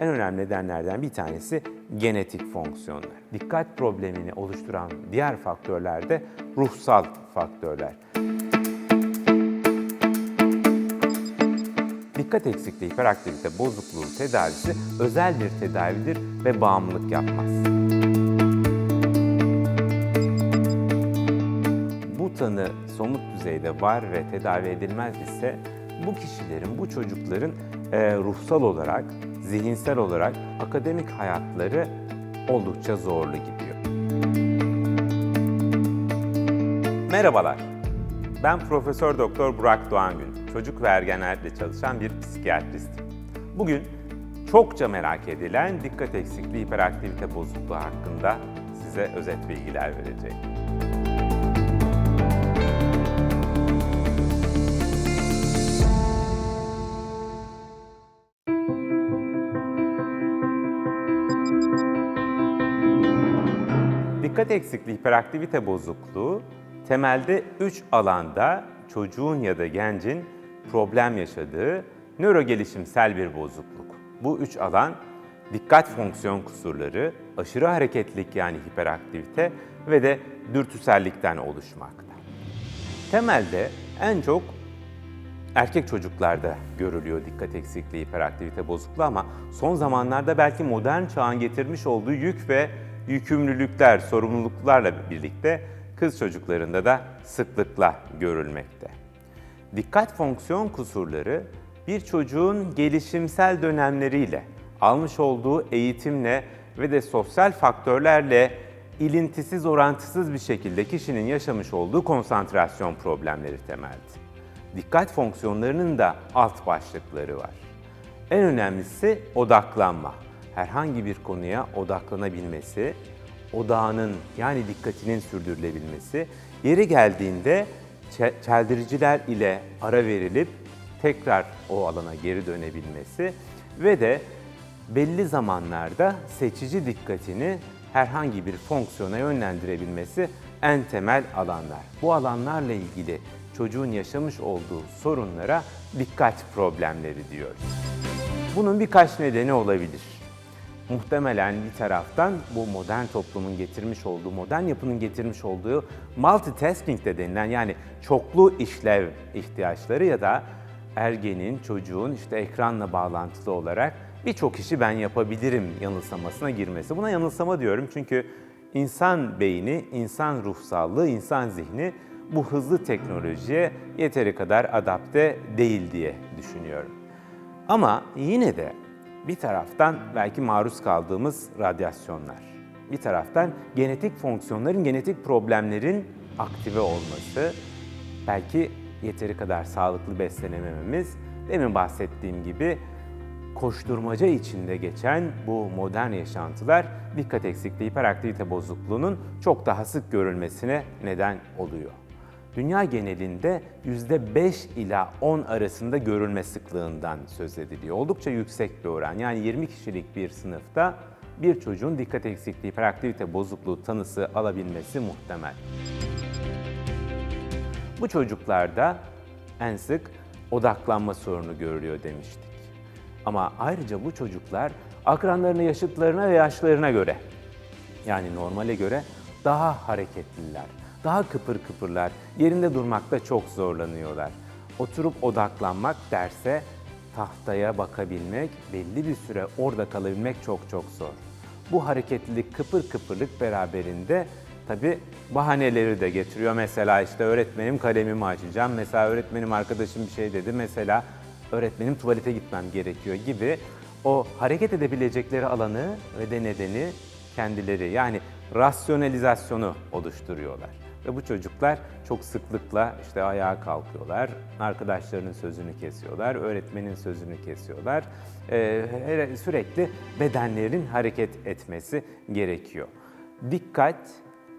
En önemli nedenlerden bir tanesi genetik fonksiyonlar. Dikkat problemini oluşturan diğer faktörler de ruhsal faktörler. Dikkat eksikliği, hiperaktivite bozukluğu tedavisi özel bir tedavidir ve bağımlılık yapmaz. Bu tanı somut düzeyde var ve tedavi edilmez ise bu kişilerin, bu çocukların e, ruhsal olarak, zihinsel olarak akademik hayatları oldukça zorlu gidiyor. Merhabalar. Ben Profesör Doktor Burak Doğangül. Çocuk ve ergenlerle çalışan bir psikiyatristim. Bugün çokça merak edilen dikkat eksikliği hiperaktivite bozukluğu hakkında size özet bilgiler vereceğim. Dikkat eksikliği hiperaktivite bozukluğu temelde 3 alanda çocuğun ya da gencin problem yaşadığı nörogelişimsel bir bozukluk. Bu üç alan dikkat fonksiyon kusurları, aşırı hareketlilik yani hiperaktivite ve de dürtüsellikten oluşmakta. Temelde en çok erkek çocuklarda görülüyor dikkat eksikliği, hiperaktivite bozukluğu ama son zamanlarda belki modern çağın getirmiş olduğu yük ve yükümlülükler, sorumluluklarla birlikte kız çocuklarında da sıklıkla görülmekte. Dikkat fonksiyon kusurları bir çocuğun gelişimsel dönemleriyle, almış olduğu eğitimle ve de sosyal faktörlerle ilintisiz, orantısız bir şekilde kişinin yaşamış olduğu konsantrasyon problemleri temeldi. Dikkat fonksiyonlarının da alt başlıkları var. En önemlisi odaklanma. Herhangi bir konuya odaklanabilmesi, odağının yani dikkatinin sürdürülebilmesi, yeri geldiğinde çe- çeldiriciler ile ara verilip tekrar o alana geri dönebilmesi ve de belli zamanlarda seçici dikkatini herhangi bir fonksiyona yönlendirebilmesi en temel alanlar. Bu alanlarla ilgili çocuğun yaşamış olduğu sorunlara dikkat problemleri diyoruz. Bunun birkaç nedeni olabilir. Muhtemelen bir taraftan bu modern toplumun getirmiş olduğu, modern yapının getirmiş olduğu multitasking de denilen yani çoklu işlev ihtiyaçları ya da ergenin, çocuğun işte ekranla bağlantılı olarak birçok işi ben yapabilirim yanılsamasına girmesi. Buna yanılsama diyorum çünkü insan beyni, insan ruhsallığı, insan zihni bu hızlı teknolojiye yeteri kadar adapte değil diye düşünüyorum. Ama yine de bir taraftan belki maruz kaldığımız radyasyonlar, bir taraftan genetik fonksiyonların, genetik problemlerin aktive olması, belki yeteri kadar sağlıklı beslenemememiz, demin bahsettiğim gibi koşturmaca içinde geçen bu modern yaşantılar dikkat eksikliği, hiperaktivite bozukluğunun çok daha sık görülmesine neden oluyor. Dünya genelinde %5 ila 10 arasında görülme sıklığından söz ediliyor. Oldukça yüksek bir oran. Yani 20 kişilik bir sınıfta bir çocuğun dikkat eksikliği, hiperaktivite bozukluğu tanısı alabilmesi muhtemel. Bu çocuklarda en sık odaklanma sorunu görülüyor demiştik. Ama ayrıca bu çocuklar akranlarına, yaşıtlarına ve yaşlarına göre yani normale göre daha hareketliler, daha kıpır kıpırlar, yerinde durmakta çok zorlanıyorlar. Oturup odaklanmak derse tahtaya bakabilmek, belli bir süre orada kalabilmek çok çok zor. Bu hareketlilik, kıpır kıpırlık beraberinde tabi bahaneleri de getiriyor. Mesela işte öğretmenim kalemimi açacağım, mesela öğretmenim arkadaşım bir şey dedi, mesela öğretmenim tuvalete gitmem gerekiyor gibi o hareket edebilecekleri alanı ve de nedeni kendileri yani rasyonalizasyonu oluşturuyorlar. Ve bu çocuklar çok sıklıkla işte ayağa kalkıyorlar, arkadaşlarının sözünü kesiyorlar, öğretmenin sözünü kesiyorlar. Ee, sürekli bedenlerin hareket etmesi gerekiyor. Dikkat,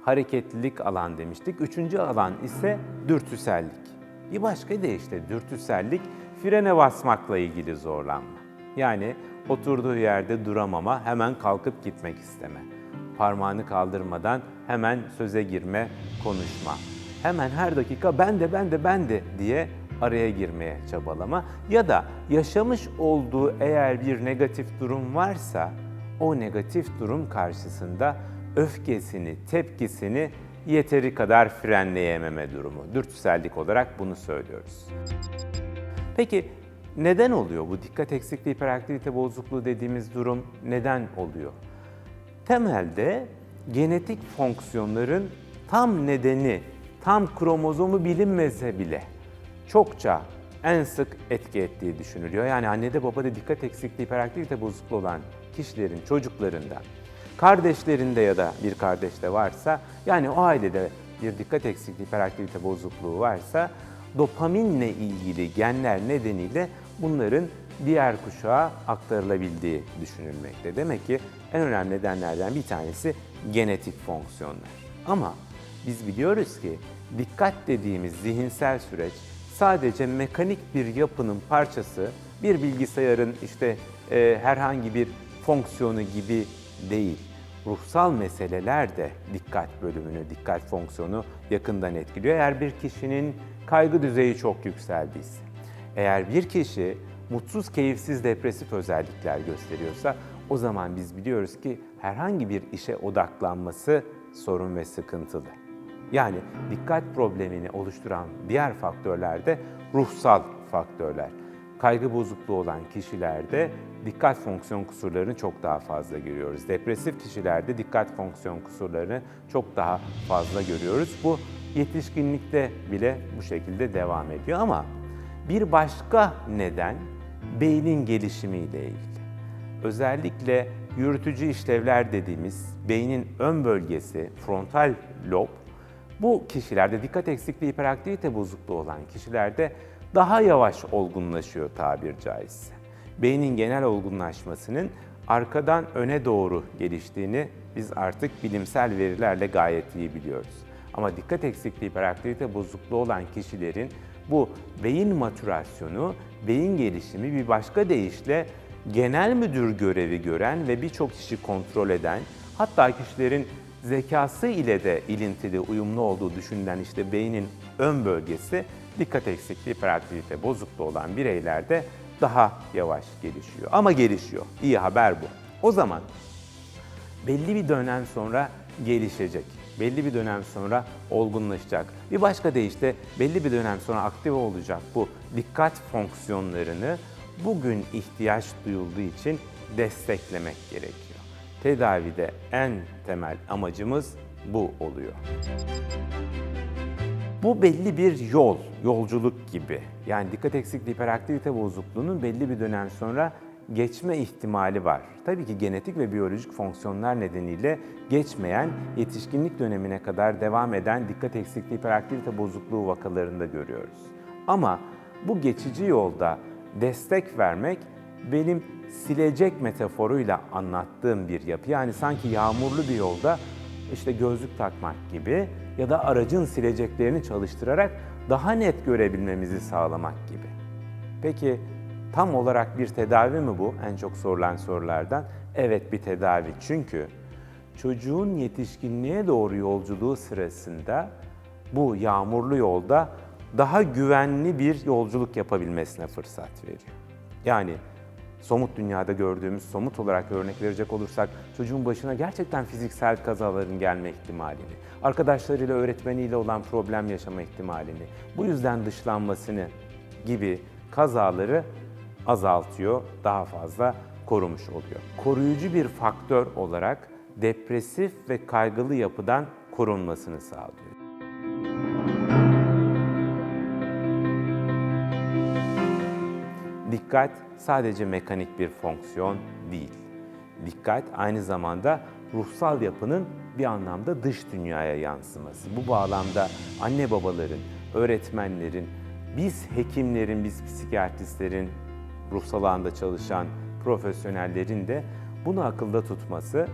hareketlilik alan demiştik. Üçüncü alan ise dürtüsellik. Bir başka da işte dürtüsellik, frene basmakla ilgili zorlanma. Yani oturduğu yerde duramama, hemen kalkıp gitmek isteme. Parmağını kaldırmadan hemen söze girme, konuşma. Hemen her dakika ben de ben de ben de diye araya girmeye çabalama ya da yaşamış olduğu eğer bir negatif durum varsa o negatif durum karşısında öfkesini, tepkisini yeteri kadar frenleyememe durumu. Dürtüsellik olarak bunu söylüyoruz. Peki neden oluyor bu dikkat eksikliği, hiperaktivite bozukluğu dediğimiz durum neden oluyor? Temelde genetik fonksiyonların tam nedeni, tam kromozomu bilinmese bile çokça en sık etki ettiği düşünülüyor. Yani annede babada dikkat eksikliği, hiperaktivite bozukluğu olan kişilerin çocuklarında, kardeşlerinde ya da bir kardeşte varsa, yani o ailede bir dikkat eksikliği, hiperaktivite bozukluğu varsa dopaminle ilgili genler nedeniyle bunların diğer kuşağa aktarılabildiği düşünülmekte. Demek ki en önemli nedenlerden bir tanesi genetik fonksiyonlar. Ama biz biliyoruz ki dikkat dediğimiz zihinsel süreç sadece mekanik bir yapının parçası, bir bilgisayarın işte e, herhangi bir fonksiyonu gibi değil. Ruhsal meseleler de dikkat bölümünü, dikkat fonksiyonu yakından etkiliyor. Eğer bir kişinin kaygı düzeyi çok yükseldiyse, eğer bir kişi mutsuz, keyifsiz, depresif özellikler gösteriyorsa o zaman biz biliyoruz ki herhangi bir işe odaklanması sorun ve sıkıntılı. Yani dikkat problemini oluşturan diğer faktörler de ruhsal faktörler. Kaygı bozukluğu olan kişilerde dikkat fonksiyon kusurlarını çok daha fazla görüyoruz. Depresif kişilerde dikkat fonksiyon kusurlarını çok daha fazla görüyoruz. Bu yetişkinlikte bile bu şekilde devam ediyor ama bir başka neden beynin gelişimiyle ilgili. Özellikle yürütücü işlevler dediğimiz beynin ön bölgesi, frontal lob, bu kişilerde dikkat eksikliği, hiperaktivite bozukluğu olan kişilerde daha yavaş olgunlaşıyor tabir caizse. Beynin genel olgunlaşmasının arkadan öne doğru geliştiğini biz artık bilimsel verilerle gayet iyi biliyoruz. Ama dikkat eksikliği, hiperaktivite bozukluğu olan kişilerin bu beyin maturasyonu, beyin gelişimi bir başka deyişle genel müdür görevi gören ve birçok kişi kontrol eden, hatta kişilerin zekası ile de ilintili, uyumlu olduğu düşünülen işte beynin ön bölgesi dikkat eksikliği, hiperaktivite bozukluğu olan bireylerde daha yavaş gelişiyor. Ama gelişiyor. İyi haber bu. O zaman belli bir dönem sonra gelişecek. Belli bir dönem sonra olgunlaşacak. Bir başka deyişle belli bir dönem sonra aktive olacak bu dikkat fonksiyonlarını bugün ihtiyaç duyulduğu için desteklemek gerekiyor. Tedavide en temel amacımız bu oluyor. Bu belli bir yol, yolculuk gibi. Yani dikkat eksikliği, hiperaktivite bozukluğunun belli bir dönem sonra geçme ihtimali var. Tabii ki genetik ve biyolojik fonksiyonlar nedeniyle geçmeyen, yetişkinlik dönemine kadar devam eden dikkat eksikliği, hiperaktivite bozukluğu vakalarında görüyoruz. Ama bu geçici yolda destek vermek benim silecek metaforuyla anlattığım bir yapı. Yani sanki yağmurlu bir yolda işte gözlük takmak gibi ya da aracın sileceklerini çalıştırarak daha net görebilmemizi sağlamak gibi. Peki tam olarak bir tedavi mi bu? En çok sorulan sorulardan. Evet bir tedavi. Çünkü çocuğun yetişkinliğe doğru yolculuğu sırasında bu yağmurlu yolda daha güvenli bir yolculuk yapabilmesine fırsat veriyor. Yani somut dünyada gördüğümüz somut olarak örnek verecek olursak çocuğun başına gerçekten fiziksel kazaların gelme ihtimalini, arkadaşlarıyla, öğretmeniyle olan problem yaşama ihtimalini, bu yüzden dışlanmasını gibi kazaları azaltıyor, daha fazla korumuş oluyor. Koruyucu bir faktör olarak depresif ve kaygılı yapıdan korunmasını sağlıyor. Dikkat sadece mekanik bir fonksiyon değil. Dikkat aynı zamanda ruhsal yapının bir anlamda dış dünyaya yansıması. Bu bağlamda anne babaların, öğretmenlerin, biz hekimlerin, biz psikiyatristlerin, ruhsal alanda çalışan profesyonellerin de bunu akılda tutması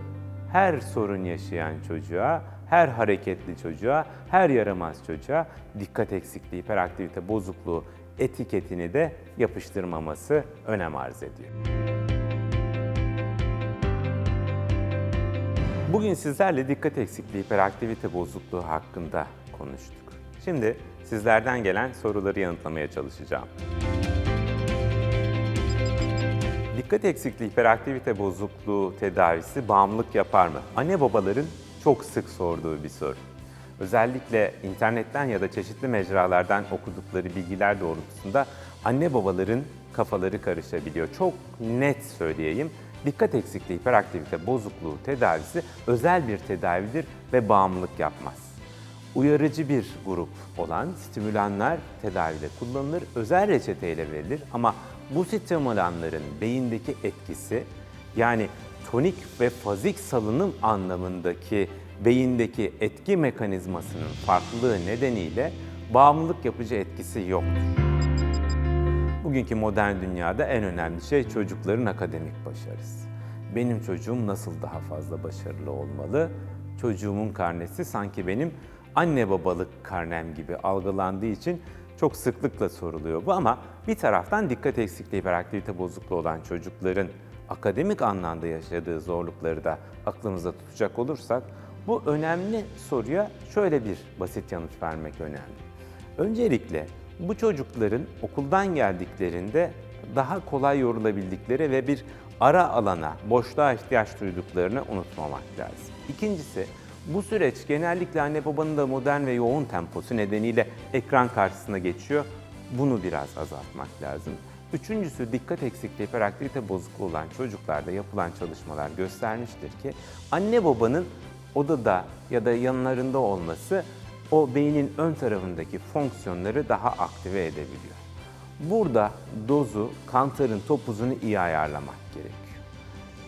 her sorun yaşayan çocuğa, her hareketli çocuğa, her yaramaz çocuğa dikkat eksikliği, hiperaktivite bozukluğu etiketini de yapıştırmaması önem arz ediyor. Bugün sizlerle dikkat eksikliği, hiperaktivite bozukluğu hakkında konuştuk. Şimdi sizlerden gelen soruları yanıtlamaya çalışacağım. Dikkat eksikliği, hiperaktivite bozukluğu tedavisi bağımlılık yapar mı? Anne babaların çok sık sorduğu bir soru. Özellikle internetten ya da çeşitli mecralardan okudukları bilgiler doğrultusunda anne babaların kafaları karışabiliyor. Çok net söyleyeyim. Dikkat eksikliği, hiperaktivite bozukluğu tedavisi özel bir tedavidir ve bağımlılık yapmaz. Uyarıcı bir grup olan stimülanlar tedavide kullanılır, özel reçeteyle verilir ama bu stimülanların beyindeki etkisi yani tonik ve fazik salınım anlamındaki beyindeki etki mekanizmasının farklılığı nedeniyle bağımlılık yapıcı etkisi yoktur. Bugünkü modern dünyada en önemli şey çocukların akademik başarısı. Benim çocuğum nasıl daha fazla başarılı olmalı? Çocuğumun karnesi sanki benim anne babalık karnem gibi algılandığı için çok sıklıkla soruluyor bu ama bir taraftan dikkat eksikliği, hiperaktivite bozukluğu olan çocukların akademik anlamda yaşadığı zorlukları da aklımızda tutacak olursak bu önemli soruya şöyle bir basit yanıt vermek önemli. Öncelikle bu çocukların okuldan geldiklerinde daha kolay yorulabildikleri ve bir ara alana, boşluğa ihtiyaç duyduklarını unutmamak lazım. İkincisi, bu süreç genellikle anne babanın da modern ve yoğun temposu nedeniyle ekran karşısına geçiyor. Bunu biraz azaltmak lazım. Üçüncüsü dikkat eksikliği, hiperaktivite bozukluğu olan çocuklarda yapılan çalışmalar göstermiştir ki anne babanın odada ya da yanlarında olması o beynin ön tarafındaki fonksiyonları daha aktive edebiliyor. Burada dozu, kantarın topuzunu iyi ayarlamak gerekiyor.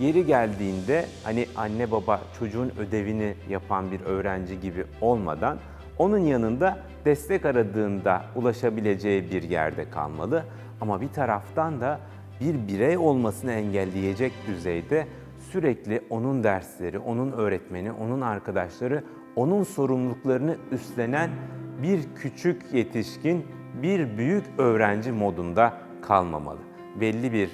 Yeri geldiğinde hani anne baba çocuğun ödevini yapan bir öğrenci gibi olmadan onun yanında destek aradığında ulaşabileceği bir yerde kalmalı. Ama bir taraftan da bir birey olmasını engelleyecek düzeyde sürekli onun dersleri, onun öğretmeni, onun arkadaşları, onun sorumluluklarını üstlenen bir küçük yetişkin, bir büyük öğrenci modunda kalmamalı. Belli bir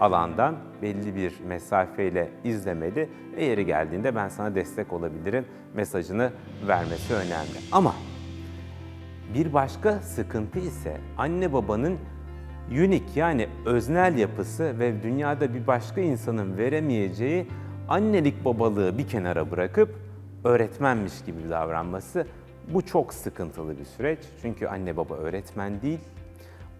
alandan belli bir mesafeyle izlemeli ve yeri geldiğinde ben sana destek olabilirim mesajını vermesi önemli. Ama bir başka sıkıntı ise anne babanın unik yani öznel yapısı ve dünyada bir başka insanın veremeyeceği annelik babalığı bir kenara bırakıp öğretmenmiş gibi davranması bu çok sıkıntılı bir süreç. Çünkü anne baba öğretmen değil.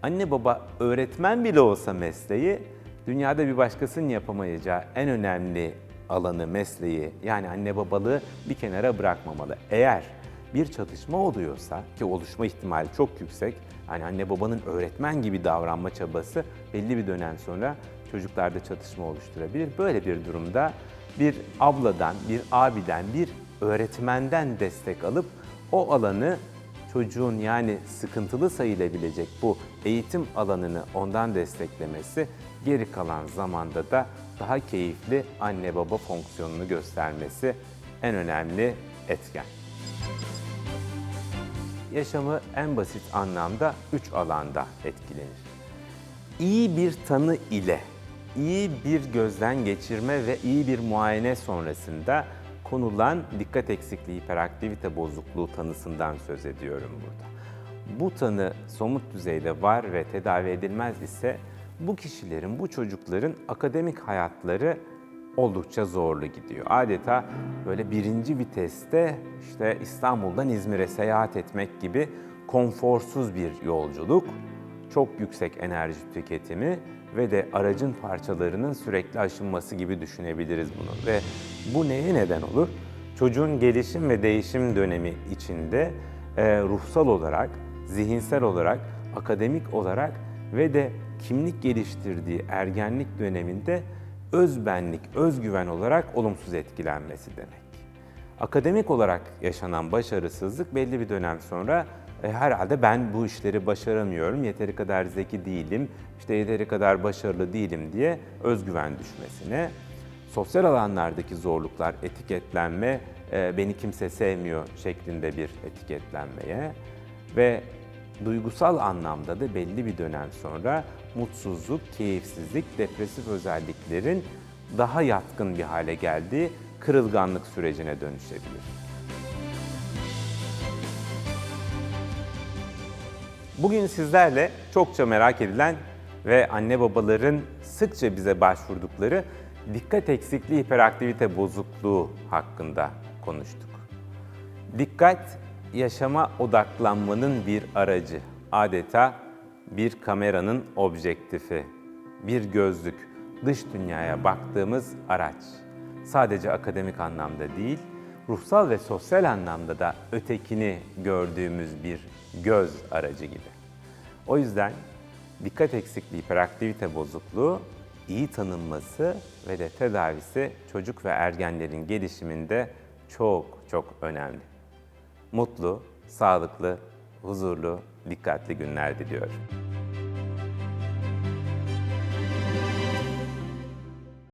Anne baba öğretmen bile olsa mesleği dünyada bir başkasının yapamayacağı en önemli alanı, mesleği yani anne babalığı bir kenara bırakmamalı. Eğer bir çatışma oluyorsa ki oluşma ihtimali çok yüksek, yani anne babanın öğretmen gibi davranma çabası belli bir dönem sonra çocuklarda çatışma oluşturabilir. Böyle bir durumda bir abladan, bir abiden, bir öğretmenden destek alıp o alanı çocuğun yani sıkıntılı sayılabilecek bu eğitim alanını ondan desteklemesi geri kalan zamanda da daha keyifli anne baba fonksiyonunu göstermesi en önemli etken. Yaşamı en basit anlamda üç alanda etkilenir. İyi bir tanı ile, iyi bir gözden geçirme ve iyi bir muayene sonrasında konulan dikkat eksikliği, hiperaktivite bozukluğu tanısından söz ediyorum burada. Bu tanı somut düzeyde var ve tedavi edilmez ise bu kişilerin, bu çocukların akademik hayatları oldukça zorlu gidiyor. Adeta böyle birinci viteste işte İstanbul'dan İzmir'e seyahat etmek gibi konforsuz bir yolculuk, çok yüksek enerji tüketimi ve de aracın parçalarının sürekli aşınması gibi düşünebiliriz bunu. Ve bu neye neden olur? Çocuğun gelişim ve değişim dönemi içinde e, ruhsal olarak, zihinsel olarak, akademik olarak ve de kimlik geliştirdiği ergenlik döneminde özbenlik, özgüven olarak olumsuz etkilenmesi demek. Akademik olarak yaşanan başarısızlık belli bir dönem sonra e, herhalde ben bu işleri başaramıyorum, yeteri kadar zeki değilim, işte yeteri kadar başarılı değilim diye özgüven düşmesine, sosyal alanlardaki zorluklar, etiketlenme, e, beni kimse sevmiyor şeklinde bir etiketlenmeye ve duygusal anlamda da belli bir dönem sonra mutsuzluk, keyifsizlik, depresif özelliklerin daha yatkın bir hale geldiği kırılganlık sürecine dönüşebilir. Bugün sizlerle çokça merak edilen ve anne babaların sıkça bize başvurdukları dikkat eksikliği hiperaktivite bozukluğu hakkında konuştuk. Dikkat, yaşama odaklanmanın bir aracı. Adeta bir kameranın objektifi, bir gözlük, dış dünyaya baktığımız araç. Sadece akademik anlamda değil, ruhsal ve sosyal anlamda da ötekini gördüğümüz bir göz aracı gibi. O yüzden dikkat eksikliği hiperaktivite bozukluğu iyi tanınması ve de tedavisi çocuk ve ergenlerin gelişiminde çok çok önemli. Mutlu, sağlıklı, huzurlu, dikkatli günler diliyorum.